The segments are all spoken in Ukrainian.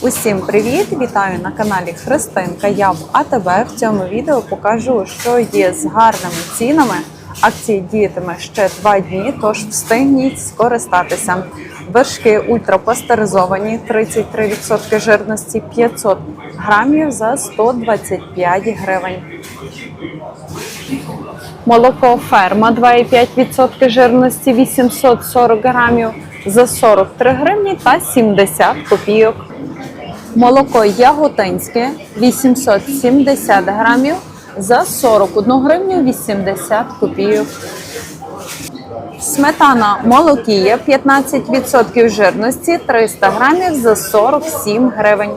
Усім привіт! Вітаю на каналі Христинка. Я в АТБ. В цьому відео покажу, що є з гарними цінами. Акції діятиме ще два дні, тож встигніть скористатися. Вершки ультрапастеризовані, 33% жирності, 500 грамів за 125 гривень. Молоко ферма 2,5% жирності 840 грамів за 43 гривні та 70 копійок. Молоко яготинське 870 грамів за 41 гривню 80 копійок. Сметана молокія 15% жирності 300 грамів за 47 гривень.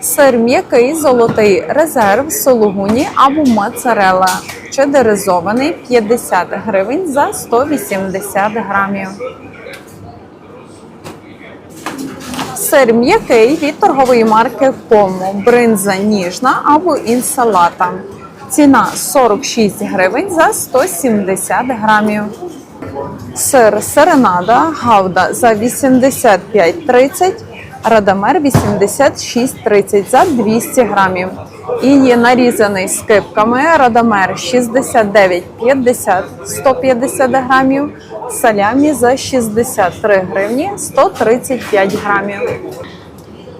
Сир м'який золотий резерв сологуні або моцарелла чедеризований 50 гривень за 180 грамів. Сир м'який від торгової марки Помо, бринза ніжна або інсалата. Ціна 46 гривень за 170 грамів. Сир серенада гауда за 85,30, радамер 86,30 за 200 грамів. І є нарізаний скипками радамер 69,50 150 грамів, салямі за 63 гривні 135 грамів.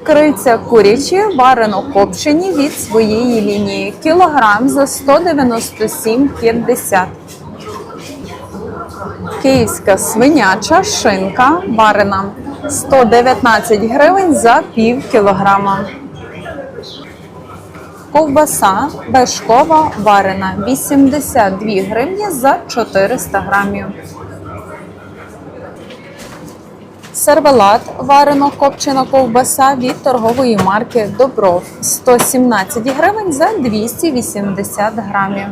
Крильця курячі варено копчені від своєї лінії. Кілограм за 197,50. Київська свиняча шинка варена 119 гривень за пів кілограма. Ковбаса вершкова варена 82 гривні за 400 грамів. Сервелат варено копчена ковбаса від торгової марки Добров 117 гривень за 280 грамів.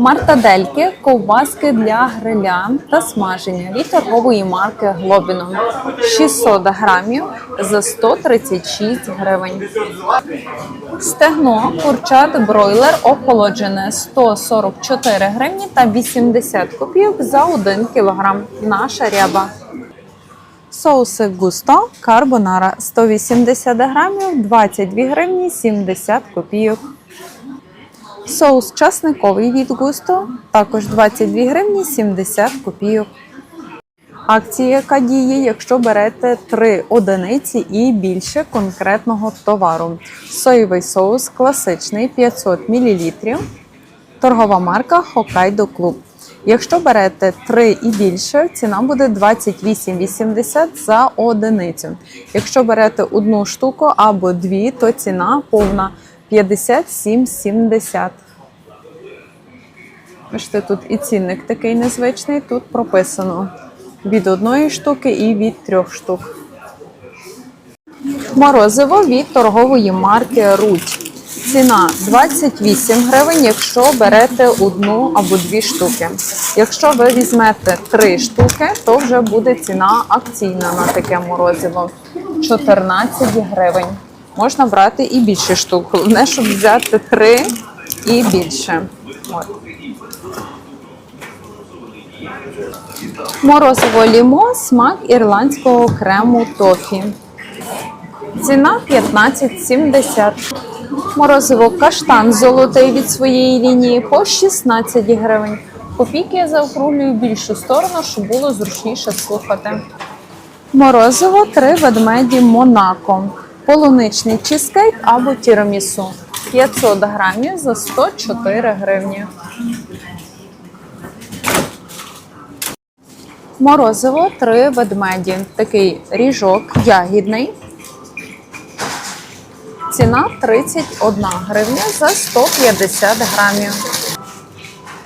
Мартадельки ковбаски для гриля та смаження від торгової марки Глобіно 600 грамів за 136 гривень. Стегно курчат бройлер охолоджене 144 гривні та 80 копійок за 1 кілограм. Наша ряба. Соуси густо карбонара 180 грамів 22 гривні 70 копійок. Соус часниковий від густо також 22 гривні 70 копійок. Акція, яка діє, якщо берете 3 одиниці і більше конкретного товару. Соєвий соус класичний 500 мл. Торгова марка Hokkaido Club. Якщо берете 3 і більше, ціна буде 28,80 за одиницю. Якщо берете одну штуку або дві, то ціна повна 57,70. Бачите, тут і цінник такий незвичний, тут прописано від одної штуки і від трьох штук. Морозиво від торгової марки Руть. Ціна 28 гривень, якщо берете одну або дві штуки. Якщо ви візьмете три штуки, то вже буде ціна акційна на таке морозиво 14 гривень. Можна брати і більше штук. Головне, щоб взяти три і більше. Морозиво лімо, смак ірландського крему тофі. Ціна 15,70. Морозиво каштан золотий від своєї лінії по 16 гривень. Копійки я заокруглюю більшу сторону, щоб було зручніше слухати. Морозиво три ведмеді Монако. Полуничний чизкейк або тірамісу. 500 грамів за 104 гривні. Морозиво три ведмеді. Такий ріжок ягідний. Ціна 31 гривня за 150 грамів.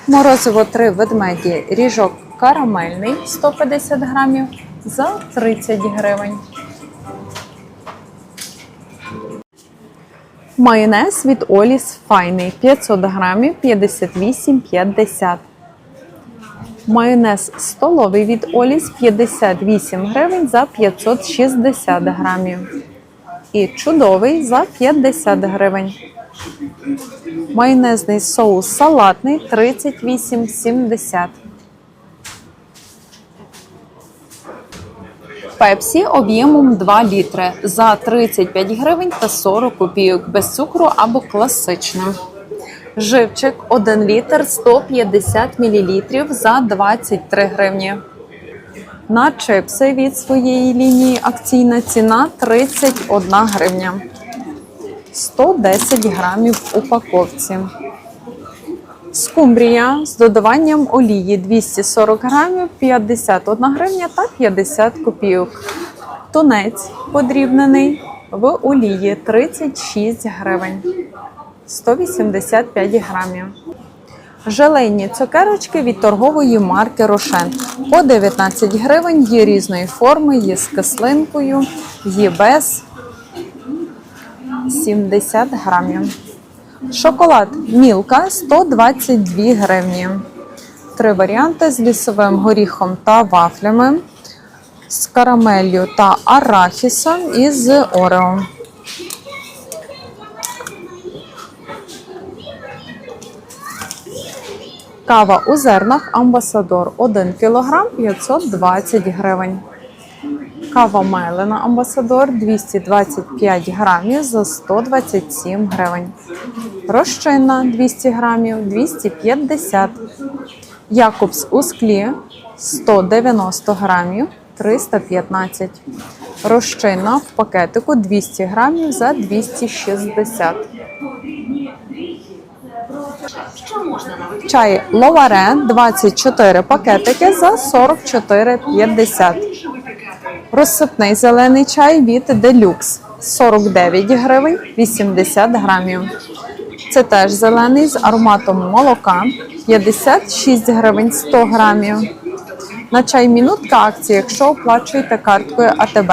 Морозиво три ведмеді. Ріжок карамельний 150 грамів за 30 гривень. Майонез від Оліс файний 500 грамів 58,50. Майонез столовий від Оліс 58 гривень за 560 грамів. І чудовий за 50 гривень. Майонезний соус салатний 38,70. Пепсі об'ємом 2 літри за 35 гривень та 40 копійок без цукру або класичним. Живчик 1 літр 150 мл за 23 гривні. На чипси від своєї лінії акційна ціна 31 гривня. 110 грамів упаковці. Скумбрія з додаванням олії 240 грамів, 51 гривня та 50 копійок. Тунець подрібнений в олії 36 гривень, 185 грамів. Желейні цукерочки від торгової марки Рошен по 19 гривень. Є різної форми, є з кислинкою, є без 70 грамів. Шоколад Мілка 122 гривні. Три варіанти з лісовим горіхом та вафлями, з карамеллю та арахісом і з орео. Кава у зернах Амбасадор 1 кг 520 гривень. Кава Мелена Амбасадор 225 грамів за 127 гривень. Розчинна 200 грамів 250. Якобс у склі 190 грамів 315. Розчинна в пакетику 200 грамів за 260. Чай Ловаре 24 пакетики за 44,50. Розсипний зелений чай від Делюкс 49 гривень 80 грамів. Це теж зелений з ароматом молока 56 гривень 100 грамів. На чай мінутка акції, якщо оплачуєте карткою АТБ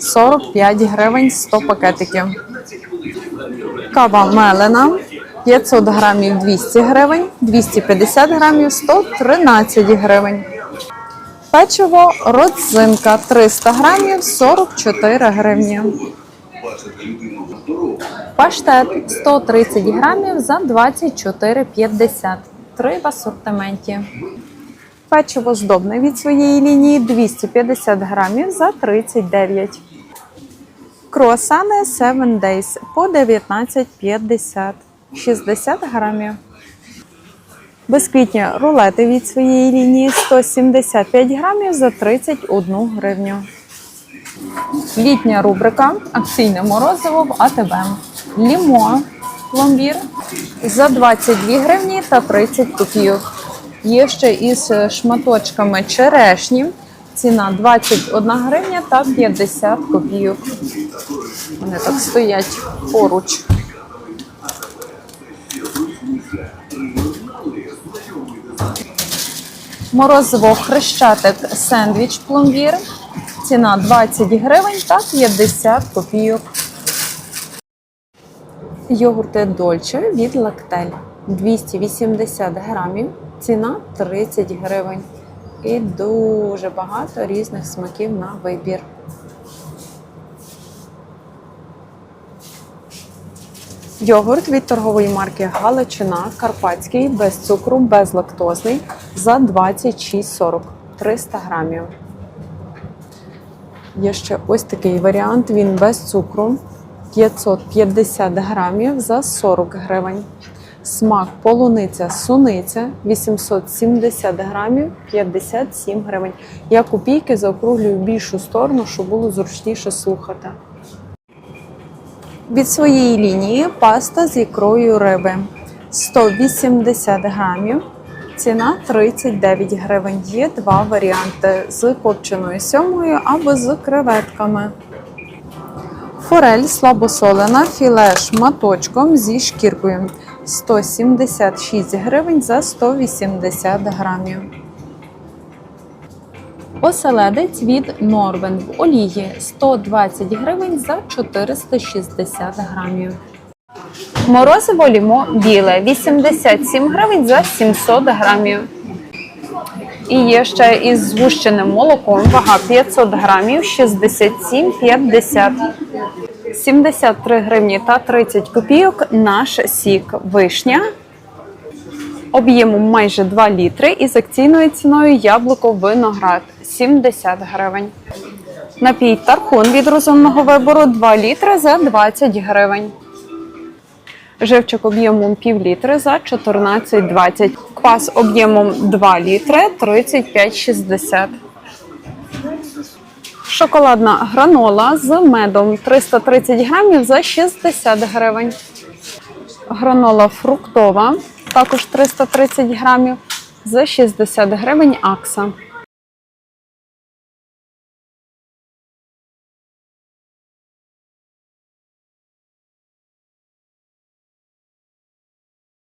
45 гривень 100 пакетиків. Кава мелена 500 грамів 200 гривень, 250 грамів 113 гривень. Печиво родзинка 300 грамів 44 гривні. Паштет 130 грамів за 24,50. Три в асортименті. Печиво здобне від своєї лінії 250 грамів за 39. Круасани 7 Days по 19,50. 60 грамів. Безквітні рулети від своєї лінії 175 грамів за 31 гривню. Літня рубрика Акційне морозиво в АТБ. Лімо пломбір за 22 гривні та 30 копійок. Є ще із шматочками черешні. Ціна 21 гривня та 50 копійок. Вони так стоять поруч. Морозиво хрещатик сендвіч пломбір. Ціна 20 гривень та 50 копійок. Йогурти Дольче від Лактель 280 грамів. Ціна 30 гривень. І дуже багато різних смаків на вибір. Йогурт від торгової марки Галичина Карпатський без цукру, безлактозний за 26,40 300 грамів. Є ще ось такий варіант. Він без цукру 550 грамів за 40 гривень. Смак полуниця суниця 870 грамів 57 гривень. Я копійки заокруглюю в більшу сторону, щоб було зручніше слухати. Від своєї лінії паста з ікрою риби 180 грамів. Ціна 39 гривень. Є два варіанти з копченою сьомою або з креветками. Форель слабосолена, філе шматочком зі шкіркою 176 гривень за 180 грамів. Оселедець від Норвен в олії 120 гривень за 460 грамів. Морозиво лімо біле 87 гривень за 700 грамів. І є ще із згущеним молоком. Вага 500 грамів 67,50. 73 гривні та 30 копійок наш сік вишня. Об'ємом майже 2 літри і з акційною ціною яблуко виноград 70 гривень. Напій тархун від розумного вибору 2 літри за 20 гривень. Живчик об'ємом пів літри за 14,20. Квас об'ємом 2 літри 35,60. Шоколадна гранола з медом 330 грамів за 60 гривень. Гранола фруктова також 330 грамів за 60 гривень акса.